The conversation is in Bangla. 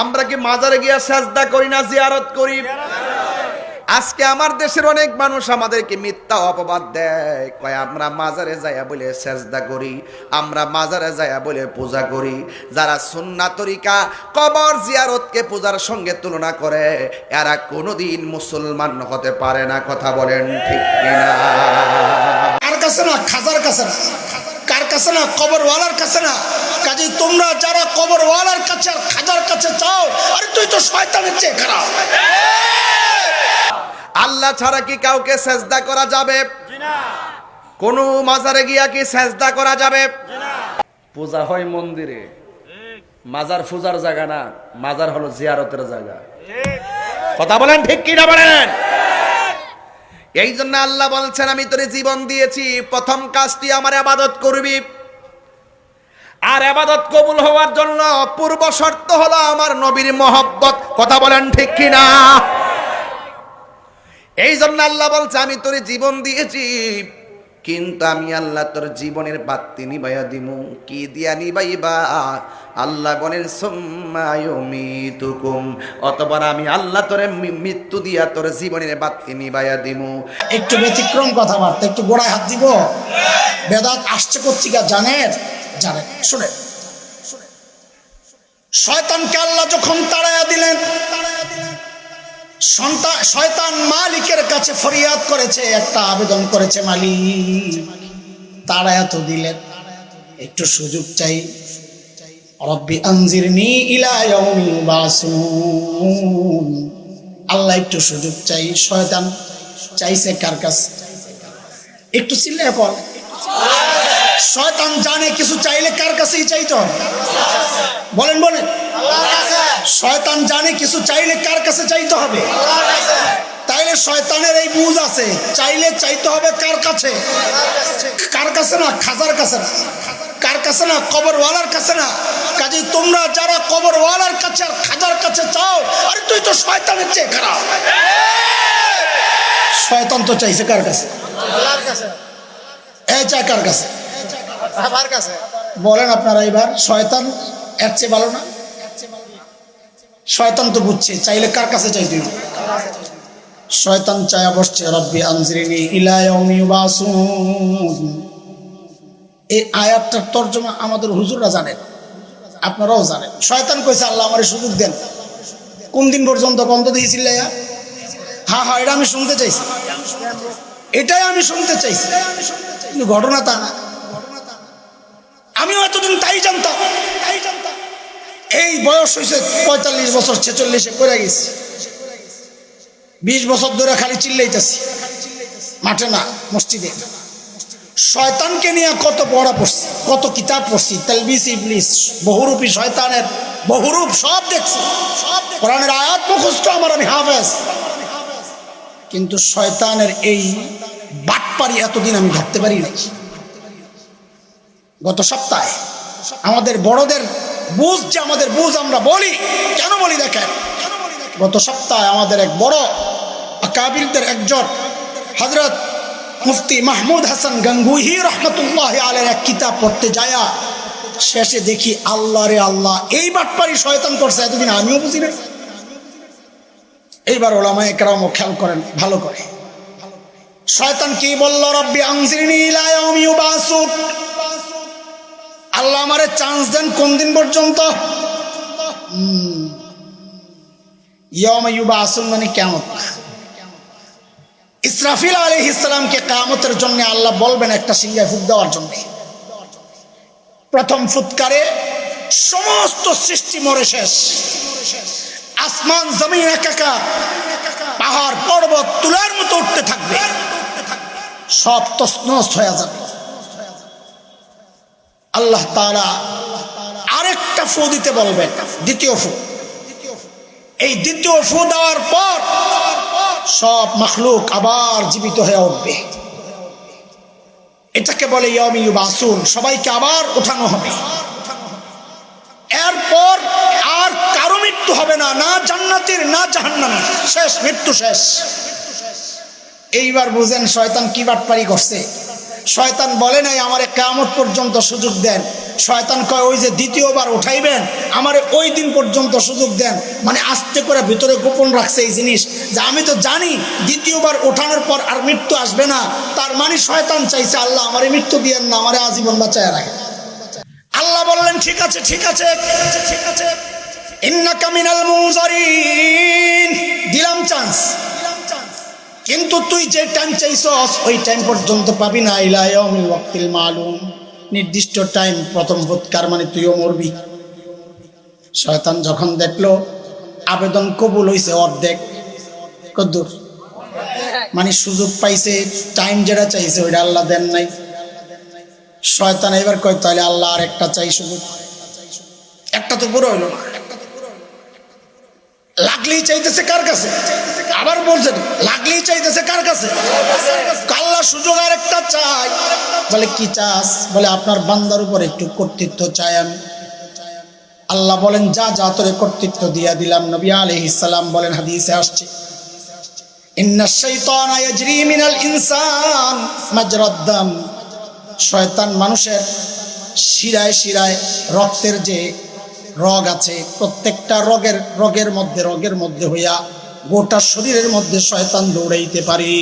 আমরা কি মাজারে গিয়া সাজদা করি না জিয়ারত করি? আজকে আমার দেশের অনেক মানুষ আমাদেরকে মিথ্যা অপবাদ দেয়। কয়, আমরা মাজারে যাইয়া বলে সেজদা করি, আমরা মাজারে যাইয়া বলে পূজা করি। যারা সুন্না তরিকা কবর জিয়ারতকে পূজার সঙ্গে তুলনা করে, এরা কোনোদিন মুসলমান হতে পারে না। কথা বলেন ঠিক কিনা? কার কাছে না, খাজার কাছে না। কার কাছে না? কবরওয়ালার কাছে না? কাজে তোমরা যারা কবরওয়ালার কাছে আর খাজার কাছে চাও আরে তুই তো শয়তানের চেয়ে খারাপ। আল্লাহ ছাড়া কি কাউকে সেজদা করা যাবে? কোন মাজারে গিয়া কি সেজদা করা যাবে? পূজা হয় মন্দিরে। মাজার ফুজার জায়গা না মাজার হলো জিয়ারতের জায়গা। কথা বলেন ঠিক কি না বলেন? এই জন্য আল্লাহ বলছেন আমি তোরে জীবন দিয়েছি। প্রথম কাজ তুই আমার আবাদত করবি। আর আবাদত কবুল হওয়ার জন্য পূর্ব শর্ত হলো আমার নবীর মহব্বত। কথা বলেন ঠিক কিনা? এই জন্য আল্লাহ বলছে আমি তোর জীবন দিয়েছি। কিন্তু আমি আল্লাহ তোর জীবনের বাত্তি নিবাইয়া দিমু। কি দিয়া নিবাইবা? আল্লাহ বলেন সোম্মায়ুকুম অতবার আমি আল্লাহ তোরে মৃত্যু দিয়া তোর জীবনের বাত্তি নিবাইয়া দিমু। একটু ব্যতিক্রম কথাবার্তা একটু গোড়ায় হাত দিব। বেদাত আসছে কর্তিকা জানেন? জানেন। শুনে শয়তানকে আল্লাহ যখন তাড়াইয়া দিলেন সন্তান শয়তান মালিকের কাছে ফরিয়াদ করেছে, একটা আবেদন করেছে মালিক। তারা এত দিলেন। একটু সুযোগ চাই। রব্বি আনজিরনি ইলা ইয়াউমি ইউবাসুন। আল্লাহ একটু সুযোগ চাই। শয়তান চাইছে কার কাছে? একটু চিল্লে পর শয়তান জানে, কিছু চাইলে কার কাছেই চাইতে বলেন বলেন। শয়তান জানে কিছু চাইলে কার কাছে চাইতে হবে? তাইলে শয়তানের এই বুঝ আছে চাইলে চাইতে হবে কার কাছে? কার কাছে না? খাজার কাছে না। কার কাছে না? কবরওয়ালার কাছে না। কাজে তোমরা যারা কবরওয়ালার কাছে আর খাজার কাছে চাও আরে তুই তো শয়তানের চেয়ে খারাপ। শয়তান তো চাইছে কার কাছে? এ চায় কার কাছে? বলেন আপনারা এবার শয়তান এর চেয়ে ভালো না? শয়তান তো বুঝছে, চাইলে কার কাছে চাইতে? শয়তান চায়া বসছে, রব্বি আনজিরিনি ইলা ইয়াউমি ইউবাসুন। এই আয়াতটার তর্জমা আমাদের হুজুররা জানেন, আপনারাও জানেন। শয়তান কইছে, আল্লাহ আমারে সুযোগ দেন। কোন দিন পর্যন্ত বন্ধ দিয়েছিল হ্যাঁ হ্যাঁ এটা আমি শুনতে চাইছি। এটাই আমি শুনতে চাইছি। কিন্তু ঘটনা তা না। আমিও এতদিন তাই জানতাম। এই বয়স হয়েছে পঁয়তাল্লিশ বছর, ছেচল্লিশে করে গেছি। বিশ বছর ধরে খালি চিল্লাইতেছি। মাঠে না, মসজিদে। শয়তানকে নিয়ে কত পড়া পড়ছি, কত কিতাব পড়ছি, তেলবিস, ইবলিস, বহুরূপী শয়তানের, বহুরূপ সব দেখছি। কোরআনের আয়াত মুখস্থ আমার আমি হাফেজ। কিন্তু শয়তানের এই বাটপারি এতদিন আমি ধরতে পারি নাই। গত সপ্তাহে আমাদের বড়দের বুঝ যে আমাদের বুঝ আমরা বলি, কেন বলি দেখেন? গত সপ্তাহে আমাদের এক বড় আকাবিরদের একজন হজরত মুফতি মাহমুদ হাসান গঙ্গুহি রহমতুল্লাহ আলের এক কিতাব পড়তে যায়া শেষে দেখি আল্লাহ রে আল্লাহ, এই বাটপারি শয়তান করছে, এতদিন আমিও বুঝি না এইবার ওলামা একরামও খেয়াল করেন, ভালো করে। শয়তান কি বলল? রব্বি আনজিরনি ইলা ইয়াউমি ইউবাসুন আল্লাহ আমারে চান্স দেন কোন দিন পর্যন্ত? মানে কেমন ইসরাফিল আলী ইসলামকে কামতের জন্য আল্লাহ বলবেন একটা সিঙ্গায় ফুট দেওয়ার জন্য। প্রথম ফুৎকারে সমস্ত সৃষ্টি মরে শেষ। আসমান, জমিন একাকার। পাহাড়, পর্বত তুলার মতো উঠতে থাকবে। সব তসনস হয়ে যাবে। আল্লাহ তারা আরেকটা ফু দিতে বলবেন, দ্বিতীয় ফু। এই দ্বিতীয় ফু দেওয়ার পর সব মখলুক আবার জীবিত হয়ে উঠবে। এটাকে বলে ইয়মি বাসুন সবাইকে আবার উঠানো হবে। এরপর আর কারও মৃত্যু হবে না না জান্নাতির, না জাহান্নামের। শেষ, মৃত্যু শেষ। এইবার বুঝেন শয়তান কি বাটপারি করছে। শয়তান বলে নাই, আমারে কেমন পর্যন্ত সুযোগ দেন। শয়তান কয়, ওই যে দ্বিতীয়বার উঠাইবেন, আমারে ওই দিন পর্যন্ত সুযোগ দেন। মানে আস্তে করে ভিতরে গোপন রাখছে এই জিনিস। যে আমি তো জানি, দ্বিতীয়বার ওঠানোর পর আর মৃত্যু আসবে না। তার মানে শয়তান চাইছে, আল্লাহ, আমারে মৃত্যু দিয়েন না, আমারে আজীবন বাঁচায় রাখে আল্লাহ বললেন, ঠিক আছে ঠিক আছে ঠিক আছে। ইন্নাকা মিনাল মুনজারিন। দিলাম চান্স কিন্তু তুই যে টাইম চাইছস, ওই টাইম পর্যন্ত পাবি না। ইলা ইয়াউমিল ওয়াক্তিল মালুম। নির্দিষ্ট টাইম প্রথম ভূতকার মানে তুইও মরবি। শয়তান যখন দেখল, আবেদন কবুল হইছে অর্ধেক। কদ্দুর। মানে সুযোগ পাইছে টাইম যেটা চাইছে, ওইটা আল্লাহ দেন নাই। শয়তান এবার কয় তাহলে আল্লাহ আর একটা চাই শুধু একটা তো পুরো হইল না। লাগলেই চাইতেছে কার কাছে? আবার বলছেন, লাগলেই চাইতেছে কার কাছে? কাল্লা সুযোগ আর একটা চাই। বলে, কি চাস? বলে, আপনার বান্দার উপর একটু কর্তৃত্ব চাই আমি। আল্লাহ বলেন, যা যা তোরে কর্তৃত্ব দিয়া দিলাম। নবী আলাইহিস সালাম বলেন, হাদিসে আসছে শয়তান মানুষের শিরায় শিরায় রক্তের যে রগ আছে, প্রত্যেকটা রগের রগের মধ্যে রগের মধ্যে হইয়া গোটা শরীরের মধ্যে শয়তান দৌড়াইতে পারি।